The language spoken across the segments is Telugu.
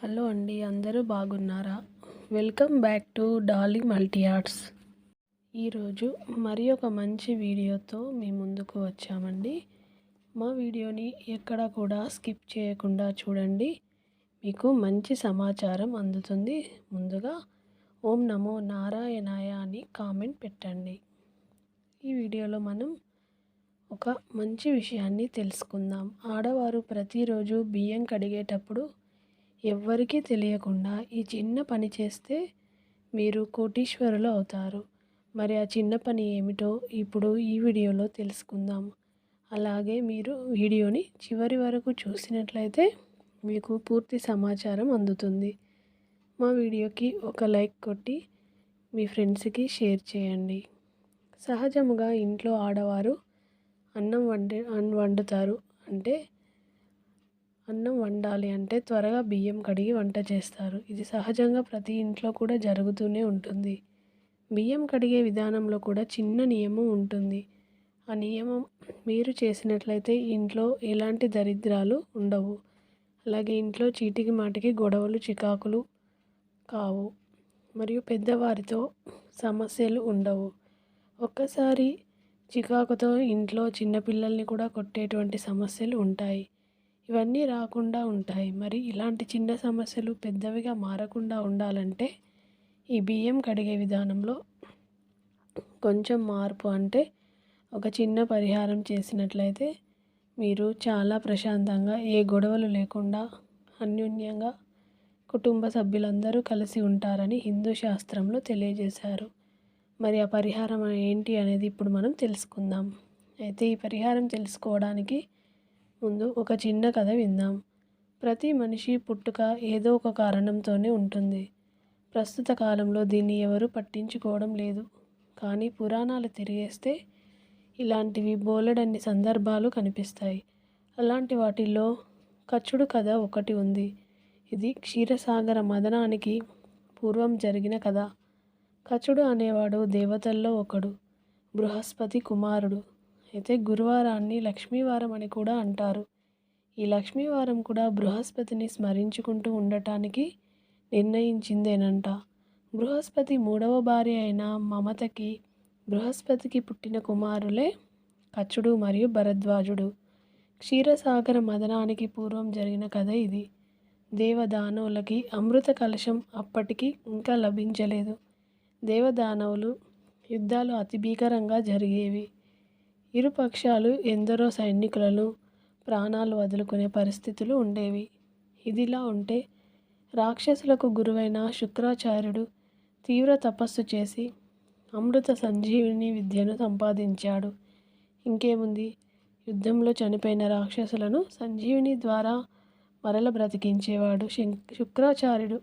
హలో అండి అందరూ బాగున్నారా? Welcome back to Dolly multi arts ఈరోజు మరి ఒక మంచి వీడియోతో మీ ముందుకు వచ్చామండి. మా వీడియోని ఎక్కడ కూడా స్కిప్ చేయకుండా చూడండి. మీకు మంచి సమాచారం అందుతుంది. ముందుగా ఓం నమో నారాయణాయ అని కామెంట్ పెట్టండి. ఈ వీడియోలో మనం ఒక మంచి విషయాన్ని తెలుసుకుందాం. ఆడవారు ప్రతిరోజు బియ్యం కడిగేటప్పుడు ఎవ్వరికీ తెలియకుండా ఈ చిన్న పని చేస్తే మీరు కోటీశ్వరులు అవుతారు. మరి ఆ చిన్న పని ఏమిటో ఇప్పుడు ఈ వీడియోలో తెలుసుకుందాం. అలాగే మీరు వీడియోని చివరి వరకు చూసినట్లయితే మీకు పూర్తి సమాచారం అందుతుంది. మా వీడియోకి ఒక లైక్ కొట్టి మీ ఫ్రెండ్స్కి షేర్ చేయండి. సహజముగా ఇంట్లో ఆడవారు అన్నం వండే వండుతారు. అంటే అన్నం వండాలి అంటే త్వరగా బియ్యం కడిగి వంట చేస్తారు. ఇది సహజంగా ప్రతి ఇంట్లో కూడా జరుగుతూనే ఉంటుంది. బియ్యం కడిగే విధానంలో కూడా చిన్న నియమం ఉంటుంది. ఆ నియమం మీరు చేసినట్లయితే ఇంట్లో ఎలాంటి దరిద్రాలు ఉండవు. అలాగే ఇంట్లో చీటికి మాటికి గొడవలు చికాకులు కావు. మరియు పెద్దవారితో సమస్యలు ఉండవు. ఒక్కసారి చికాకుతో ఇంట్లో చిన్నపిల్లల్ని కూడా కొట్టేటువంటి సమస్యలు ఉంటాయి. ఇవన్నీ రాకుండా ఉంటాయి. మరి ఇలాంటి చిన్న సమస్యలు పెద్దవిగా మారకుండా ఉండాలంటే ఈ బియ్యం కడిగే విధానంలో కొంచెం మార్పు అంటే ఒక చిన్న పరిహారం చేసినట్లయితే మీరు చాలా ప్రశాంతంగా ఏ గొడవలు లేకుండా అన్యోన్యంగా కుటుంబ సభ్యులందరూ కలిసి ఉంటారని హిందూ శాస్త్రంలో తెలియజేశారు. మరి ఆ పరిహారం ఏంటి అనేది ఇప్పుడు మనం తెలుసుకుందాం. అయితే ఈ పరిహారం తెలుసుకోవడానికి ముందు ఒక చిన్న కథ విందాం. ప్రతి మనిషి పుట్టుక ఏదో ఒక కారణంతోనే ఉంటుంది. ప్రస్తుత కాలంలో దీన్ని ఎవరు పట్టించుకోవడం లేదు. కానీ పురాణాలు తిరిగేస్తే ఇలాంటివి బోలెడన్ని సందర్భాలు కనిపిస్తాయి. అలాంటి వాటిల్లో కచ్చుడు కథ ఒకటి ఉంది. ఇది క్షీరసాగర మదనానికి పూర్వం జరిగిన కథ. కచుడు అనేవాడు దేవతల్లో ఒకడు. బృహస్పతి కుమారుడు. అయితే గురువారాన్ని లక్ష్మీవారం అని కూడా అంటారు. ఈ లక్ష్మీవారం కూడా బృహస్పతిని స్మరించుకుంటూ ఉండటానికి నిర్ణయించిందేనంట. బృహస్పతి మూడవ భార్య అయిన మమతకి బృహస్పతికి పుట్టిన కుమారులే కచ్చుడు మరియు భరద్వాజుడు. క్షీరసాగర మదనానికి పూర్వం జరిగిన కథ ఇది. దేవదానవులకి అమృత కలశం అప్పటికి ఇంకా లభించలేదు. దేవదానవులు యుద్ధాలు అతి భీకరంగా జరిగేవి. ఇరు పక్షాలు ఎందరో సైనికులను ప్రాణాలు వదులుకునే పరిస్థితులు ఉండేవి. ఇదిలా ఉంటే రాక్షసులకు గురువైన శుక్రాచార్యుడు తీవ్ర తపస్సు చేసి అమృత సంజీవిని విద్యను సంపాదించాడు. ఇంకేముంది? యుద్ధంలో చనిపోయిన రాక్షసులను సంజీవిని ద్వారా మరల బ్రతికించేవాడు శుక్రాచార్యుడు.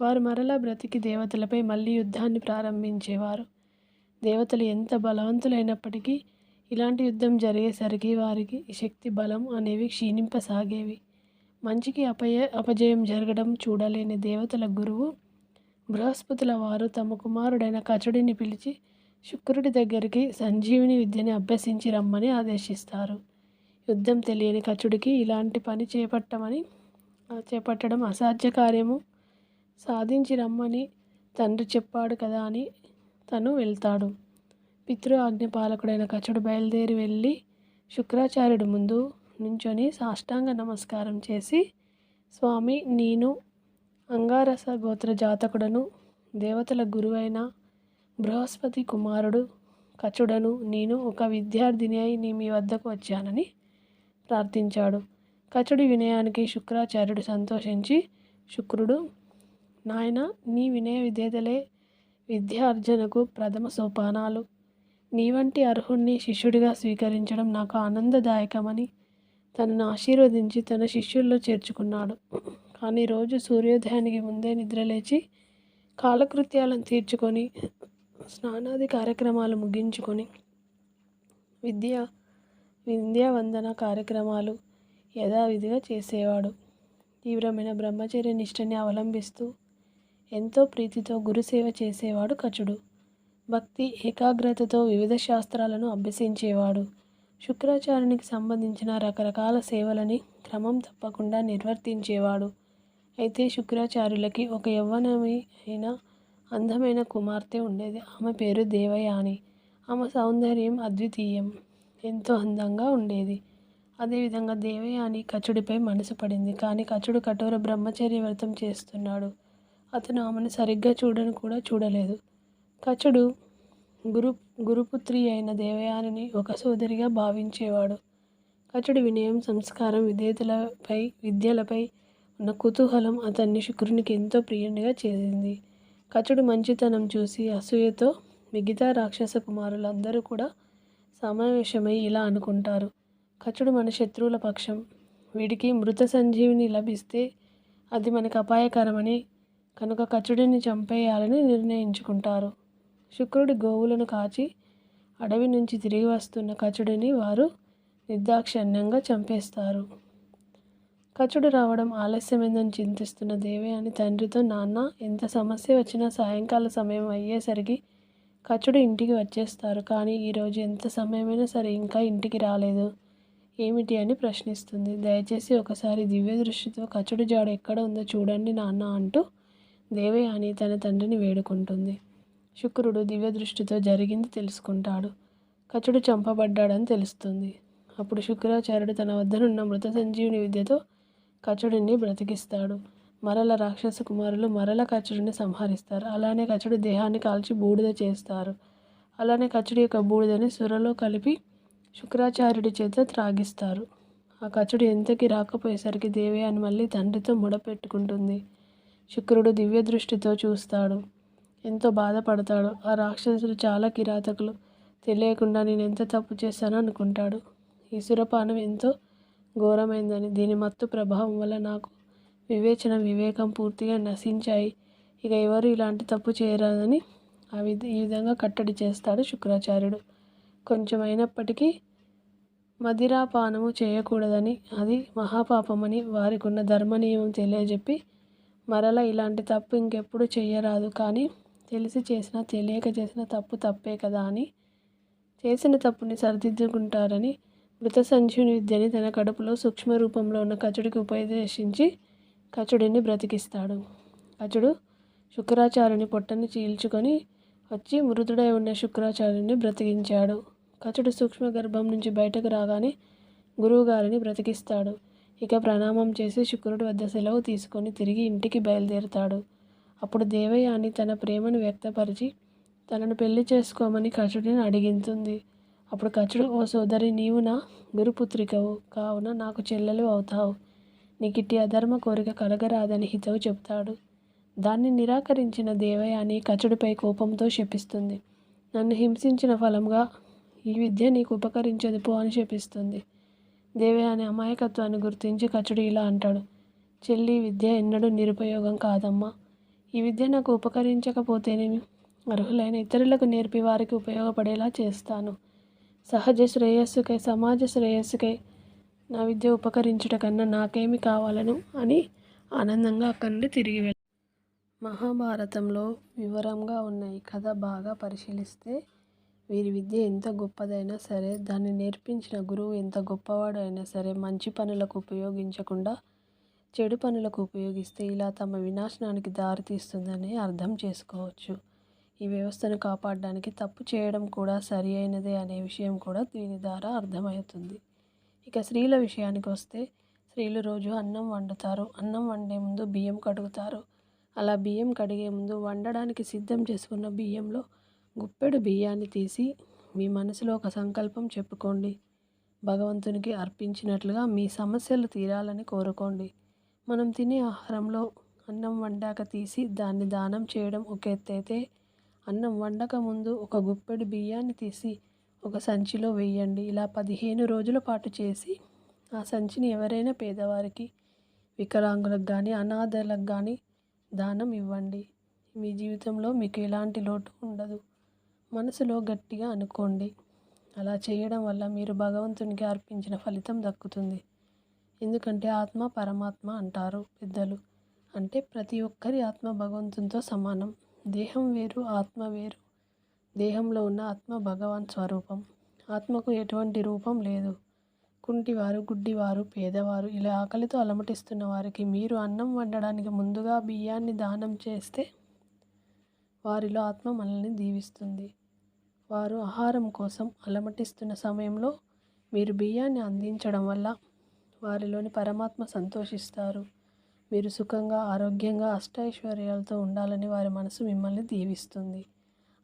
వారు మరల బ్రతికి దేవతలపై మళ్ళీ యుద్ధాన్ని ప్రారంభించేవారు. దేవతలు ఎంత బలవంతులైనప్పటికీ ఇలాంటి యుద్ధం జరిగేసరికి వారికి శక్తి బలం అనేవి క్షీణింపసాగేవి. మంచికి అపయ అపజయం జరగడం చూడలేని దేవతల గురువు బృహస్పతుల వారు తమ కుమారుడైన కచుడిని పిలిచి శుక్రుడి దగ్గరికి సంజీవిని విద్యని అభ్యసించి రమ్మని ఆదేశిస్తారు. యుద్ధం తెలియని కచుడికి ఇలాంటి పని చేపట్టమని చేపట్టడం అసాధ్య కార్యము. సాధించి రమ్మని తండ్రి చెప్పాడు కదా అని తను వెళ్తాడు. పితృ ఆజ్ఞపాలకుడైన కచుడు బయలుదేరి వెళ్ళి శుక్రాచార్యుడు ముందు నుంచొని సాష్టాంగ నమస్కారం చేసి స్వామి నేను అంగారస గోత్ర జాతకుడను దేవతల గురువైన బృహస్పతి కుమారుడు కచుడను నేను ఒక విద్యార్థిని అయి నీ మీ వద్దకు వచ్చానని ప్రార్థించాడు. కచుడి వినయానికి శుక్రాచార్యుడు సంతోషించి శుక్రుడు నాయన నీ వినయ విధేతలే విద్యార్జనకు ప్రథమ సోపానాలు. నీ వంటి అర్హుణ్ణి శిష్యుడిగా స్వీకరించడం నాకు ఆనందదాయకమని తనను ఆశీర్వదించి తన శిష్యుల్లో చేర్చుకున్నాడు. కానీ రోజు సూర్యోదయానికి ముందే నిద్రలేచి కాలకృత్యాలను తీర్చుకొని స్నానాది కార్యక్రమాలు ముగించుకొని విద్య విద్యావందన కార్యక్రమాలు యథావిధిగా చేసేవాడు. తీవ్రమైన బ్రహ్మచర్య నిష్టని అవలంబిస్తూ ఎంతో ప్రీతితో గురుసేవ చేసేవాడు కచుడు. భక్తి ఏకాగ్రతతో వివిధ శాస్త్రాలను అభ్యసించేవాడు. శుక్రాచార్యునికి సంబంధించిన రకరకాల సేవలని క్రమం తప్పకుండా నిర్వర్తించేవాడు. అయితే శుక్రాచార్యులకి ఒక యవ్వనమి అయిన అందమైన కుమార్తె ఉండేది. ఆమె పేరు దేవయాని. ఆమె సౌందర్యం అద్వితీయం ఎంతో అందంగా ఉండేది. అదేవిధంగా దేవయాని కచుడిపై మనసు పడింది. కానీ కచుడు కఠోర బ్రహ్మచర్య వ్రతం చేస్తున్నాడు. అతను ఆమెను సరిగ్గా చూడను కూడా చూడలేదు. కచుడు గురు గురుపుత్రి అయిన దేవయానిని ఒక సోదరిగా భావించేవాడు. కచుడి వినయం సంస్కారం విధేయతలపై విద్యలపై ఉన్న కుతూహలం అతన్ని శుక్రునికి ఎంతో ప్రియునిగా చేసింది కచుడు మంచితనం చూసి అసూయతో మిగతా రాక్షస కుమారులందరూ కూడా సమావేశమై ఇలా అనుకుంటారు. కచుడు మన శత్రువుల పక్షం. వీడికి మృత సంజీవిని లభిస్తే అది మనకు అపాయకరమని కనుక కచుడిని చంపేయాలని నిర్ణయించుకుంటారు. శుక్రుడి గోవులను కాచి అడవి నుంచి తిరిగి వస్తున్న కచుడిని వారు నిర్దాక్షిణ్యంగా చంపేస్తారు. కచుడు రావడం ఆలస్యమైందని చింతిస్తున్న దేవయాని తండ్రితో నాన్న ఎంత సమస్య వచ్చినా సాయంకాల సమయం అయ్యేసరికి కచుడు ఇంటికి వచ్చేస్తారు. కానీ ఈరోజు ఎంత సమయమైనా సరే ఇంకా ఇంటికి రాలేదు. ఏమిటి అని ప్రశ్నిస్తుంది. దయచేసి ఒకసారి దివ్య దృష్టితో కచుడు జాడ ఎక్కడ ఉందో చూడండి నాన్న అంటూ దేవయాని తన తండ్రిని వేడుకుంటుంది. శుక్రుడు దివ్య దృష్టితో జరిగింది తెలుసుకుంటాడు. కచుడు చంపబడ్డాడని తెలుస్తుంది. అప్పుడు శుక్రాచార్యుడు తన వద్దనున్న మృత సంజీవుని విద్యతో కచుడిని బ్రతికిస్తాడు. మరల రాక్షస కుమారులు మరల కచుడిని సంహరిస్తారు. అలానే కచుడి దేహాన్ని కాల్చి బూడిద చేస్తారు. అలానే కచుడి యొక్క బూడిదని సురలో కలిపి శుక్రాచార్యుడి చేత త్రాగిస్తారు. ఆ కచుడు ఎంతకి రాకపోయేసరికి దేవయాని మళ్ళీ తండ్రితో ముడపెట్టుకుంటుంది. శుక్రుడు దివ్య దృష్టితో చూస్తాడు. ఎంతో బాధపడతాడు. ఆ రాక్షసులు చాలా కిరాతకులు. తెలియకుండా నేను ఎంత తప్పు చేశానో అనుకుంటాడు. ఈ సురపానం ఎంతో ఘోరమైందని దీని మత్తు ప్రభావం వల్ల నాకు వివేచన వివేకం పూర్తిగా నశించాయి. ఇక ఎవరు ఇలాంటి తప్పు చేయరాదని ఆ విధ ఈ విధంగా కట్టడి చేస్తాడు శుక్రాచార్యుడు. కొంచెం అయినప్పటికీ మదిరాపానము చేయకూడదని అది మహాపాపమని వారికి ఉన్న ధర్మ నియమం తెలియజెప్పి మరలా ఇలాంటి తప్పు ఇంకెప్పుడు చేయరాదు కానీ తెలిసి చేసిన తెలియక చేసిన తప్పు తప్పే కదా అని. చేసిన తప్పుని సరిదిద్దుకుంటారని మృత సంజీవుని విద్యని తన కడుపులో సూక్ష్మ రూపంలో ఉన్న కచుడికి ఉపదేశించి కచుడిని బ్రతికిస్తాడు. కచుడు శుక్రాచార్యుని పొట్టని చీల్చుకొని వచ్చి మృతుడై ఉన్న శుక్రాచార్యుని బ్రతికించాడు. కచుడు సూక్ష్మ గర్భం నుంచి బయటకు రాగానే గురువుగారిని బ్రతికిస్తాడు. ఇక ప్రణామం చేసి శుక్రుడి వద్ద సెలవు తీసుకొని తిరిగి ఇంటికి బయలుదేరుతాడు. అప్పుడు దేవయాని తన ప్రేమను వ్యక్తపరిచి తనను పెళ్ళి చేసుకోమని కచుడిని అడిగింతుంది. అప్పుడు కచుడు ఓ సోదరి నీవు నా గురుపుత్రికవు. కావున నాకు చెల్లెలు అవుతావు. నీకిట్టి అధర్మ కోరిక కలగరాదని హితవు చెప్తాడు. దాన్ని నిరాకరించిన దేవయాని కచుడిపై కోపంతో శపిస్తుంది. నన్ను హింసించిన ఫలంగా ఈ విద్య నీకు ఉపకరించదు పో అని శపిస్తుంది. దేవయాని అమాయకత్వాన్ని గుర్తించి కచుడు ఇలా అంటాడు. చెల్లి విద్య ఎన్నడూ నిరుపయోగం కాదమ్మా. ఈ విద్య నాకు ఉపకరించకపోతేనేమి? అర్హులైన ఇతరులకు నేర్పి వారికి ఉపయోగపడేలా చేస్తాను. సహజ శ్రేయస్సుకై సమాజ శ్రేయస్సుకై నా విద్య ఉపకరించుట కన్నా నాకేమి కావాలను? అని ఆనందంగా అక్కడి నుండి తిరిగి వెళ్ళి మహాభారతంలో వివరంగా ఉన్న ఈ కథ బాగా పరిశీలిస్తే వీరి విద్య ఎంత గొప్పదైనా సరే దాన్ని నేర్పించిన గురువు ఎంత గొప్పవాడు అయినా సరే మంచి పనులకు ఉపయోగించకుండా చెడు పనులకు ఉపయోగిస్తే ఇలా తమ వినాశనానికి దారితీస్తుందని అర్థం చేసుకోవచ్చు. ఈ వ్యవస్థను కాపాడడానికి తప్పు చేయడం కూడా సరి అయినదే అనే విషయం కూడా దీని ద్వారా అర్థమవుతుంది. ఇక స్త్రీల విషయానికి వస్తే స్త్రీలు రోజు అన్నం వండుతారు. అన్నం వండే ముందు బియ్యం కడుగుతారు. అలా బియ్యం కడిగే ముందు వండడానికి సిద్ధం చేసుకున్న బియ్యంలో గుప్పెడు బియ్యాన్ని తీసి మీ మనసులో ఒక సంకల్పం చెప్పుకోండి. భగవంతునికి అర్పించినట్లుగా మీ సమస్యలు తీరాలని కోరుకోండి. మనం తినే ఆహారంలో అన్నం వండాక తీసి దాన్ని దానం చేయడం ఒక ఎత్తైతే అన్నం వండక ముందు ఒక గుప్పెడు బియ్యాన్ని తీసి ఒక సంచిలో వేయండి. ఇలా పదిహేను రోజుల పాటు చేసి ఆ సంచిని ఎవరైనా పేదవారికి వికలాంగులకు కానీ అనాథలకు కానీ దానం ఇవ్వండి. మీ జీవితంలో మీకు ఎలాంటి లోటు ఉండదు. మనసులో గట్టిగా అనుకోండి. అలా చేయడం వల్ల మీరు భగవంతునికి అర్పించిన ఫలితం దక్కుతుంది. ఎందుకంటే ఆత్మ పరమాత్మ అంటారు పెద్దలు. అంటే ప్రతి ఒక్కరి ఆత్మ భగవంతునితో సమానం. దేహం వేరు ఆత్మ వేరు. దేహంలో ఉన్న ఆత్మ భగవాన్ స్వరూపం. ఆత్మకు ఎటువంటి రూపం లేదు. కుంటివారు గుడ్డివారు పేదవారు ఇలా ఆకలితో అలమటిస్తున్న వారికి మీరు అన్నం వండడానికి ముందుగా బియ్యాన్ని దానం చేస్తే వారిలో ఆత్మ మనల్ని దీవిస్తుంది. వారు ఆహారం కోసం అలమటిస్తున్న సమయంలో మీరు బియ్యాన్ని అందించడం వల్ల వారిలోని పరమాత్మ సంతోషిస్తారు. మీరు సుఖంగా ఆరోగ్యంగా అష్టైశ్వర్యాలతో ఉండాలని వారి మనసు మిమ్మల్ని దీవిస్తుంది.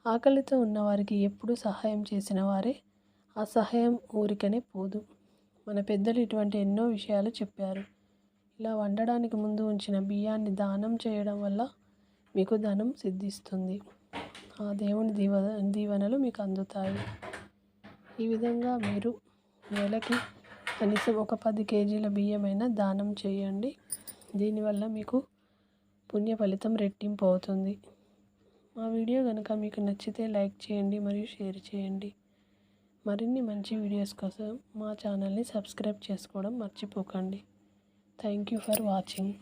ఆకలితో ఉన్నవారికి ఎప్పుడూ సహాయం చేసిన వారే. ఆ సహాయం ఊరికనే పోదు. మన పెద్దలు ఇటువంటి ఎన్నో విషయాలు చెప్పారు. ఇలా వండడానికి ముందు ఉంచిన బియ్యాన్ని దానం చేయడం వల్ల మీకు ధనం సిద్ధిస్తుంది. ఆ దేవుని దీవ దీవెనలు మీకు అందుతాయి. ఈ విధంగా మీరు నెలకి కనీసం ఒక పది కేజీల బియ్యమైనా దానం చేయండి. దీనివల్ల మీకు పుణ్య ఫలితం రెట్టింపు అవుతుంది మా వీడియో కనుక మీకు నచ్చితే లైక్ చేయండి మరియు షేర్ చేయండి. మరిన్ని మంచి వీడియోస్ కోసం మా ఛానల్ని సబ్స్క్రైబ్ చేసుకోవడం మర్చిపోకండి. Thank you for watching.